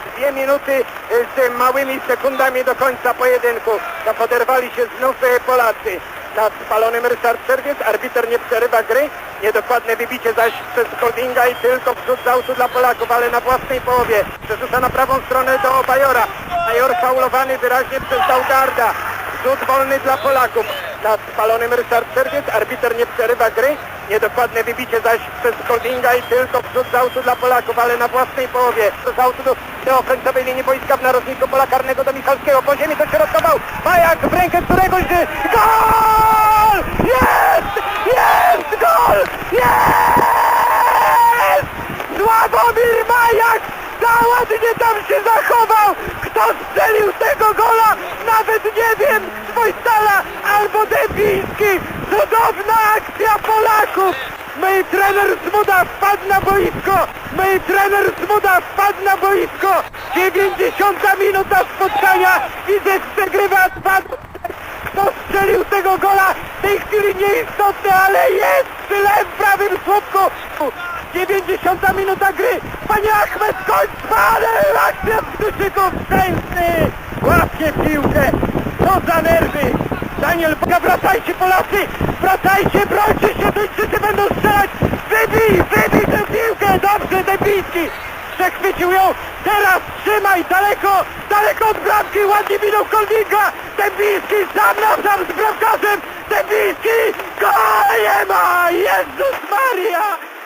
tylko dwie minuty y, z małymi sekundami do końca pojedynku. To poderwali się znów Polacy. Nad spalonym Ryszard Czerwiec, arbiter nie przerywa gry. Niedokładne wybicie zaś przez Holdinga i tylko wrzut z autu dla Polaków, ale na własnej połowie. Przerzuca na prawą stronę do Bajora. Bajor faulowany wyraźnie przez Daugarda. Rzut wolny dla Polaków. Nad spalonym Ryszard Czerwiec, arbiter nie przerywa gry. Niedokładne wybicie zaś przez Holdinga i tylko wrzut z autu dla Polaków, ale na własnej połowie. Z autu do, do ofensowej linii boiska w narożniku pola karnego do Michalskiego. Po ziemi dośrodkował. Majak w rękę któregoś. Gol! Jest! Jest! Gol! Jest! Sławomir Majak! Za ładnie tam się zachował! Kto strzelił tego gola? Nawet nie wiem! Swojstala albo Debiński! Cudowna akcja Polaków! My trener Zmuda wpadł na boisko! My trener Zmuda wpadł na boisko! 90 minuta spotkania! Widzę, przegrywa 2 kto strzelił tego gola? W tej chwili nieistotne, ale jest tyle w prawym słupku. 90 minuta gry. Panie Achmed, kończ ale akcja z Krzyczyków szczęsny. Łapie piłkę. Co za nerwy. Daniel, wracajcie Polacy. Wracajcie, brońcie się, Duńczycy będą strzelać. Wybij, wybij tę piłkę. Dobrze, Debiński. Przechwycił ją, teraz trzymaj, daleko, daleko od bramki, ładnie minął Kolwinga, Dębiński sam na sam z bramkarzem, Dębiński, gola